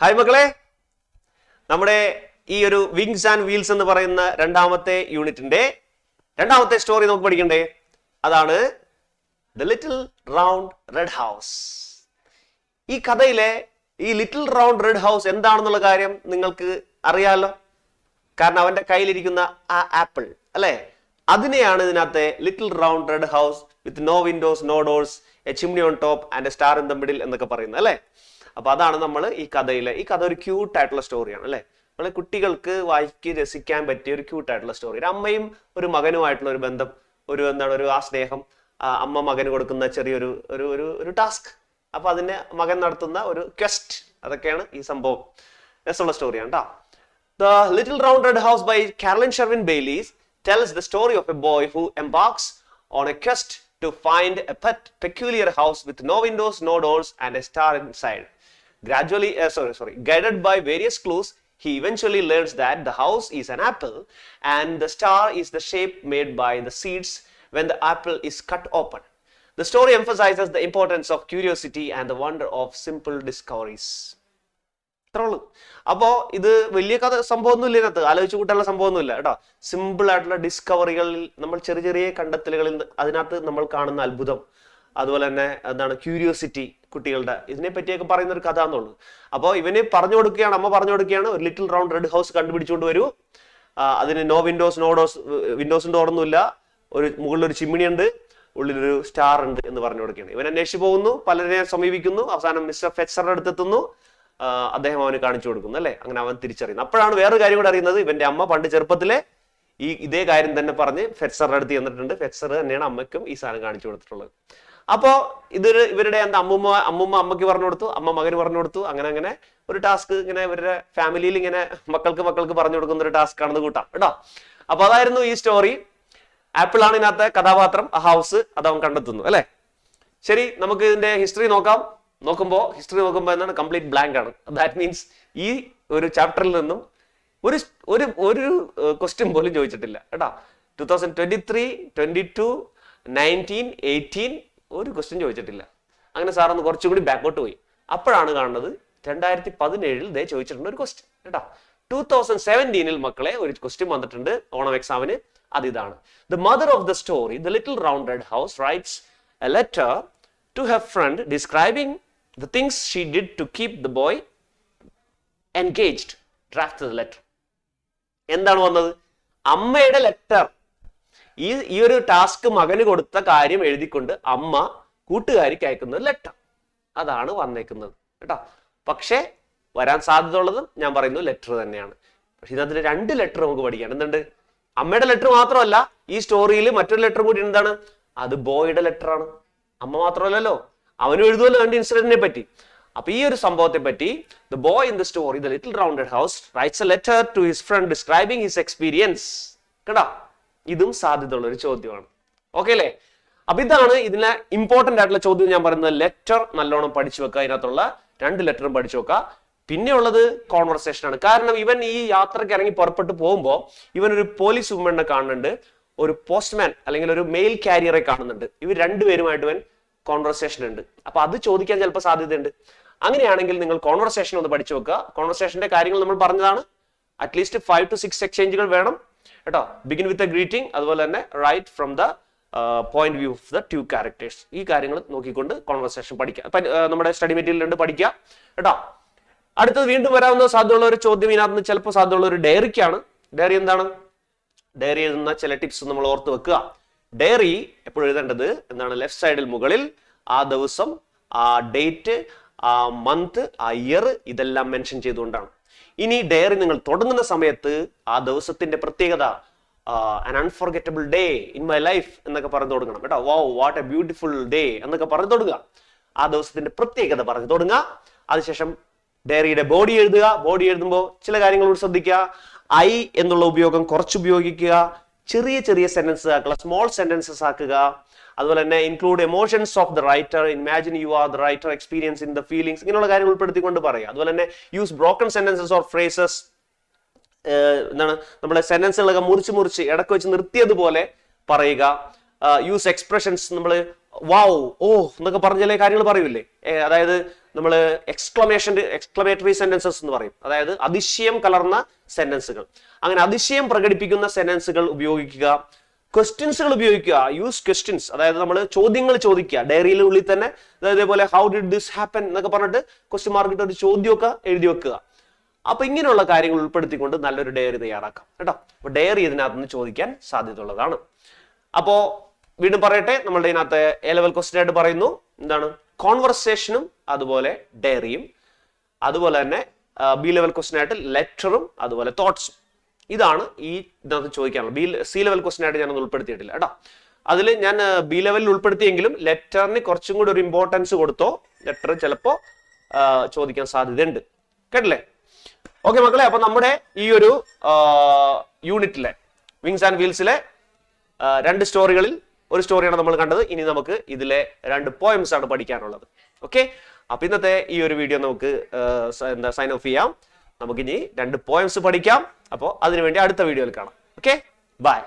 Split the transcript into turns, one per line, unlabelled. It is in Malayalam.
ഹായ് മക്കളെ. നമ്മുടെ ഈ ഒരു വിങ്സ് ആൻഡ് വീൽസ് എന്ന് പറയുന്ന രണ്ടാമത്തെ യൂണിറ്റിന്റെ രണ്ടാമത്തെ സ്റ്റോറി നമുക്ക് പഠിക്കണ്ടേ? അതാണ് the little round red house ഈ കഥയിലെ ഈ ലിറ്റിൽ റൗണ്ട് റെഡ് ഹൗസ് എന്താണെന്നുള്ള കാര്യം നിങ്ങൾക്ക് അറിയാലോ? കാരണം അവന്റെ കയ്യിലിരിക്കുന്ന ആ ആപ്പിൾ അല്ലെ? അതിനെയാണ് ഇതിനകത്തെ little round red house with no windows no doors a chimney on top and a star in the middle എന്നൊക്കെ പറയുന്നത് അല്ലെ? അപ്പൊ അതാണ് നമ്മൾ ഈ കഥയിലെ ഈ കഥ ഒരു ക്യൂട്ട് ആയിട്ടുള്ള സ്റ്റോറിയാണ് അല്ലെ? നമ്മളെ കുട്ടികൾക്ക് വായിക്ക് രസിക്കാൻ പറ്റിയ ഒരു ക്യൂട്ട് ആയിട്ടുള്ള സ്റ്റോറി ഒരു അമ്മയും ഒരു മകനുമായിട്ടുള്ള ഒരു ബന്ധം ഒരു എന്താണ് ഒരു ആ സ്നേഹം അമ്മ മകന് കൊടുക്കുന്ന ചെറിയൊരു ഒരു ഒരു ഒരു ടാസ്ക് അപ്പൊ അതിന് മകൻ നടത്തുന്ന ഒരു ക്വസ്റ്റ് അതൊക്കെയാണ് ഈ സംഭവം. രസമുള്ള സ്റ്റോറിയാണ് കേട്ടോ the little round red house by Carolyn Sherwin Bailey's tells the story of a boy who embarks on a quest to find a pet house with no windows no dolls and a star in inside. Gradually, uh, sorry, sorry, guided by various clues, he eventually learns that the house is an apple and the star is the shape made by the seeds when the apple is cut open. The story emphasizes the importance of curiosity and the wonder of simple discoveries. ഇത്രേ ഉള്ളൂ അപ്പോ ഇത് വലിയ കഥ സംഭവമൊന്നുമില്ല ഇതിനകത്ത് ആലോചിച്ച് കൂട്ടാനുള്ള സംഭവമൊന്നുമില്ല കേട്ടോ സിമ്പിൾ ആയിട്ടുള്ള ഡിസ്കവറികളിൽ നമ്മൾ ചെറിയ ചെറിയ കണ്ടെത്തലുകളിൽ അതിനകത്ത് നമ്മൾ കാണുന്ന അത്ഭുതം അതുപോലെ തന്നെ എന്താണ് ക്യൂരിയോസിറ്റി കുട്ടികളുടെ ഇതിനെ പറ്റിയൊക്കെ പറയുന്ന ഒരു കഥ എന്നുള്ളൂ. അപ്പോൾ ഇവന് പറഞ്ഞു കൊടുക്കുകയാണ് അമ്മ പറഞ്ഞു കൊടുക്കുകയാണ് ഒരു ലിറ്റിൽ റൗണ്ട് റെഡ് ഹൗസ് കണ്ടുപിടിച്ചുകൊണ്ട് വരൂ. അതിന് നോ വിൻഡോസ് നോ ഡോസ് വിൻഡോസും ഡോറൊന്നുമില്ല ഒരു മുകളിൽ ഒരു ചിമ്മിണി ഉണ്ട് ഉള്ളിലൊരു സ്റ്റാർ ഉണ്ട് എന്ന് പറഞ്ഞു കൊടുക്കുകയാണ്. ഇവൻ അന്വേഷിച്ച് പോകുന്നു പലരെ സമീപിക്കുന്നു അവസാനം മിസ്റ്റർ ഫെച്ചറുടെ അടുത്തെത്തുന്നു അദ്ദേഹം അവന് കാണിച്ചു കൊടുക്കുന്നു അല്ലെ? അങ്ങനെ അവൻ തിരിച്ചറിയുന്നു. അപ്പോഴാണ് വേറൊരു കാര്യം കൂടെ അറിയുന്നത് ഇവന്റെ അമ്മ പണ്ട് ചെറുപ്പത്തിലെ ഈ ഇതേ കാര്യം തന്നെ പറഞ്ഞ് ഫെറ്റ്സറുടെ അടുത്ത് ചെന്നിട്ടുണ്ട്. ഫെറ്റ്സർ തന്നെയാണ് അമ്മയ്ക്കും ഈ സാധനം കാണിച്ചു കൊടുത്തിട്ടുള്ളത്. അപ്പോ ഇതൊരു ഇവരുടെ എന്താ അമ്മുമ്മ അമ്മുമ്മ അമ്മയ്ക്ക് പറഞ്ഞു കൊടുത്തു അമ്മ മകന് പറഞ്ഞു കൊടുത്തു. അങ്ങനെ അങ്ങനെ ഒരു ടാസ്ക് ഇങ്ങനെ ഇവരുടെ ഫാമിലിയിൽ ഇങ്ങനെ മക്കൾക്ക് മക്കൾക്ക് പറഞ്ഞു കൊടുക്കുന്ന ഒരു ടാസ്ക് ആണെന്ന് കൂട്ടാം കേട്ടോ? അപ്പൊ അതായിരുന്നു ഈ സ്റ്റോറി. ആപ്പിൾ ആണ് ഇതിനകത്തെ കഥാപാത്രം ഹൗസ് അത് അവൻ കണ്ടെത്തുന്നു അല്ലെ? ശരി നമുക്ക് ഇതിന്റെ ഹിസ്റ്ററി നോക്കാം. നോക്കുമ്പോൾ ഹിസ്റ്ററി നോക്കുമ്പോൾ എന്താണ് കംപ്ലീറ്റ് ബ്ലാങ്ക് ആണ്. ദാറ്റ് മീൻസ് ഈ ഒരു ചാപ്റ്ററിൽ നിന്നും ഒരു ഒരു ഒരു ക്വസ്റ്റ്യൻ പോലും ചോദിച്ചിട്ടില്ല കേട്ടോ? Two thousand twenty three twenty two nineteen eighteen ഒരു ക്വസ്റ്റ്യൻ ചോദിച്ചിട്ടില്ല. അങ്ങനെ സാർ ഒന്ന് കുറച്ചും കൂടി ബാക്കോട്ട് പോയി. അപ്പോഴാണ് കാണുന്നത് രണ്ടായിരത്തി പതിനേഴിൽ ദേ ചോദിച്ചിട്ടുണ്ട് ഒരു ക്വസ്റ്റ്യൻ കേട്ടോ. ടൂ തൗസൻഡ് സെവന്റീനിൽ മക്കളെ ഒരു ക്വസ്റ്റ്യൻ വന്നിട്ടുണ്ട് ഓണം എക്സാമിന് അത് ഇതാണ്. The mother of the story the little round red house writes a letter to he friend describing the things she did to keep the boy engaged draft the letter എന്താണ് വന്നത്? അമ്മയുടെ ലെറ്റർ ഈ ഈ ഒരു ടാസ്ക് മകന് കൊടുത്ത കാര്യം എഴുതിക്കൊണ്ട് അമ്മ കൂട്ടുകാരിക്ക് അയക്കുന്ന ലെറ്റർ അതാണ് വന്നേക്കുന്നത്. കേട്ടോ? പക്ഷേ വരാൻ സാധ്യത ഉള്ളതും ഞാൻ പറയുന്നു ലെറ്റർ തന്നെയാണ്. പക്ഷെ ഇതിനകത്ത് രണ്ട് ലെറ്റർ നമുക്ക് പഠിക്കാം. എന്തുണ്ട്? അമ്മയുടെ ലെറ്റർ മാത്രമല്ല ഈ സ്റ്റോറിയിൽ മറ്റൊരു ലെറ്റർ കൂടി എന്താണ്? അത് ബോയുടെ ലെറ്റർ ആണ്. അമ്മ മാത്രമല്ലല്ലോ. അവനും എഴുതുമല്ലോ അവന്റെ ഇൻസിഡന്റിനെ പറ്റി. അപ്പൊ ഈ ഒരു സംഭവത്തെ പറ്റി the boy in the story the little rounded house writes a letter to his friend describing his experience കേട്ടോ? ഇതും സാധ്യതയുള്ള ഒരു ചോദ്യമാണ്. ഓക്കെ അല്ലേ? അപ്പൊ ഇതാണ് ഇതിനെ ഇമ്പോർട്ടന്റ് ആയിട്ടുള്ള ചോദ്യം ഞാൻ പറയുന്നത്. ലെറ്റർ നല്ലോണം പഠിച്ചു വെക്കുക. അതിനകത്തുള്ള രണ്ട് ലെറ്ററും പഠിച്ചു വെക്കുക. പിന്നെ ഉള്ളത് കോൺവെർസേഷൻ ആണ്. കാരണം ഇവൻ ഈ യാത്രയ്ക്ക് ഇറങ്ങി പുറപ്പെട്ടു പോകുമ്പോൾ ഇവൻ ഒരു പോലീസ് വുമണിനെ കാണുന്നുണ്ട്. ഒരു പോസ്റ്റ്മാൻ അല്ലെങ്കിൽ ഒരു മെയിൽ കാരിയറെ കാണുന്നുണ്ട്. ഇവർ രണ്ടുപേരുമായിട്ട് ഇവൻ കോൺവെർസേഷൻ ഉണ്ട്. അപ്പൊ അത് ചോദിക്കാൻ ചിലപ്പോൾ സാധ്യതയുണ്ട്. അങ്ങനെയാണെങ്കിൽ നിങ്ങൾ കോൺവെർസേഷൻ ഒന്ന് പഠിച്ചു വെക്കുക. കോൺവെർസേഷന്റെ കാര്യങ്ങൾ നമ്മൾ പറഞ്ഞതാണ്. At least five to six എക്സ്ചേഞ്ചുകൾ വേണം. കേട്ടോ? ബിഗിൻ വിത്ത് എ ഗ്രീറ്റിംഗ് അതുപോലെ തന്നെ write from the point view of the two characters ഈ കാര്യങ്ങൾ നോക്കിക്കൊണ്ട് കോൺവെർസേഷൻ പഠിക്കുക അപ്പൊ, നമ്മുടെ സ്റ്റഡി മെറ്റീരിയൽ ഉണ്ട് പഠിക്കുക കേട്ടോ? അടുത്തത് വീണ്ടും വരാവുന്ന സാധ്യതയുള്ള ഒരു ചോദ്യം ഇതിനകത്ത് ചിലപ്പോൾ സാധ്യതയുള്ള ഒരു ഡയറിക്കാണ്. ഡയറി എന്താണ്? ഡയറി എഴുതുന്ന ചില ടിപ്സ് നമ്മൾ ഓർത്ത് വെക്കുക. ഡയറി എപ്പോഴും എഴുതേണ്ടത് എന്താണ്? ലെഫ്റ്റ് സൈഡിൽ മുകളിൽ ആ ദിവസം ആ ഡേറ്റ് ആ മന്ത് ആ ഇയർ ഇതെല്ലാം മെൻഷൻ ചെയ്തുകൊണ്ടാണ്. ഇനി ഡയറി നിങ്ങൾ തുടങ്ങുന്ന സമയത്ത് ആ ദിവസത്തിന്റെ പ്രത്യേകത unforgettable day in my life എന്നൊക്കെ പറഞ്ഞു തുടങ്ങണം കേട്ടോ. Wow what a beautiful day എന്നൊക്കെ പറഞ്ഞു തുടങ്ങുക. ആ ദിവസത്തിന്റെ പ്രത്യേകത പറഞ്ഞു തുടങ്ങുക. അതിനുശേഷം ഡയറിയുടെ ബോഡി എഴുതുക. ബോഡി എഴുതുമ്പോൾ ചില കാര്യങ്ങളോട് ശ്രദ്ധിക്കുക. ഐ എന്നുള്ള ഉപയോഗം കുറച്ച് ഉപയോഗിക്കുക. ചെറിയ ചെറിയ സെന്റൻസ് ആക്കുക സ്മോൾ സെന്റൻസസ് ആക്കുക. അതുപോലെ തന്നെ include emotions of the writer imagine you are the writer experience in the feelings ഇങ്ങനെയുള്ള കാര്യങ്ങൾ ഉൾപ്പെടുത്തിക്കൊണ്ട് പറയുക. അതുപോലെ തന്നെ use broken sentences or phrases എന്താണ് നമ്മുടെ സെന്റൻസുകളൊക്കെ മുറിച്ച് മുറിച്ച് ഇടയ്ക്ക് വെച്ച് നിർത്തിയതുപോലെ പറയുക. യൂസ് എക്സ്പ്രഷൻസ് നമ്മൾ വാവ് ഓ എന്നൊക്കെ പറഞ്ഞാലേ കാര്യങ്ങൾ പറയൂലേ അതായത് നമ്മൾ എക്സ്ക്ലമേഷൻ എക്സ്ക്ലമേറ്ററി സെന്റൻസസ് എന്ന് പറയും. അതായത് അതിശയം കലർന്ന സെന്റൻസുകൾ അങ്ങനെ അതിശയം പ്രകടിപ്പിക്കുന്ന സെന്റൻസുകൾ ഉപയോഗിക്കുക. ക്വസ്റ്റ്യൻസുകൾ ഉപയോഗിക്കുക. യൂസ് ക്വസ്റ്റ്യൻസ് അതായത് നമ്മൾ ചോദ്യങ്ങൾ ചോദിക്കുക. ഡയറിയിൽ ഉള്ളിൽ തന്നെ അതായത് ഇതേപോലെ ഹൗ ഡിഡ് ദിസ് ഹാപ്പൻ എന്നൊക്കെ പറഞ്ഞിട്ട് ക്വസ്റ്റ്യൻ മാർക്കിട്ട് ഒരു ചോദ്യമൊക്കെ എഴുതി വെക്കുക. അപ്പൊ ഇങ്ങനെയുള്ള കാര്യങ്ങൾ ഉൾപ്പെടുത്തിക്കൊണ്ട് നല്ലൊരു ഡയറി തയ്യാറാക്കാം. കേട്ടോ? അപ്പൊ ഡയറി ഇതിനകത്ത് നിന്ന് ചോദിക്കാൻ സാധ്യതയുള്ളതാണ്. അപ്പോ വീണ്ടും പറയട്ടെ. നമ്മളുടെ ഇതിനകത്ത് എ ലെവൽ ക്വസ്റ്റ്യൻ ആയിട്ട് പറയുന്നു. എന്താണ്? കോൺവെർസേഷനും അതുപോലെ ഡയറിയും അതുപോലെ തന്നെ ബി ലെവൽ ക്വസ്റ്റൻ ആയിട്ട് ലെറ്ററും അതുപോലെ തോട്ട്സും ഇതാണ് ഈ ഇതിനകത്ത് ചോദിക്കാനുള്ളത്. ബി സി ലെവൽ ക്വസ്റ്റൻ ആയിട്ട് ഞാനൊന്നും ഉൾപ്പെടുത്തിയിട്ടില്ല കേട്ടോ. അതിൽ ഞാൻ ബി ലെവലിൽ ഉൾപ്പെടുത്തിയെങ്കിലും ലെറ്ററിന് കുറച്ചും കൂടി ഒരു ഇമ്പോർട്ടൻസ് കൊടുത്തോ ലെറ്റർ ചിലപ്പോൾ ചോദിക്കാൻ സാധ്യതയുണ്ട്. കേട്ടില്ലേ? ഓക്കെ മക്കളെ അപ്പൊ നമ്മുടെ ഈ ഒരു യൂണിറ്റിലെ വിങ്സ് ആൻഡ് വീൽസിലെ രണ്ട് സ്റ്റോറികളിൽ ഒരു സ്റ്റോറിയാണ് നമ്മൾ കണ്ടത്. ഇനി നമുക്ക് ഇതിലെ രണ്ട് പോയംസ് ആണ് പഠിക്കാനുള്ളത്. ഓക്കെ അപ്പൊ ഇന്നത്തെ ഈ ഒരു വീഡിയോ നമുക്ക് എന്താ സൈൻ ഓഫ് ചെയ്യാം. നമുക്കിനി രണ്ട് പോയംസ് പഠിക്കാം. അപ്പോൾ അതിനുവേണ്ടി അടുത്ത വീഡിയോയിൽ കാണാം. Okay bye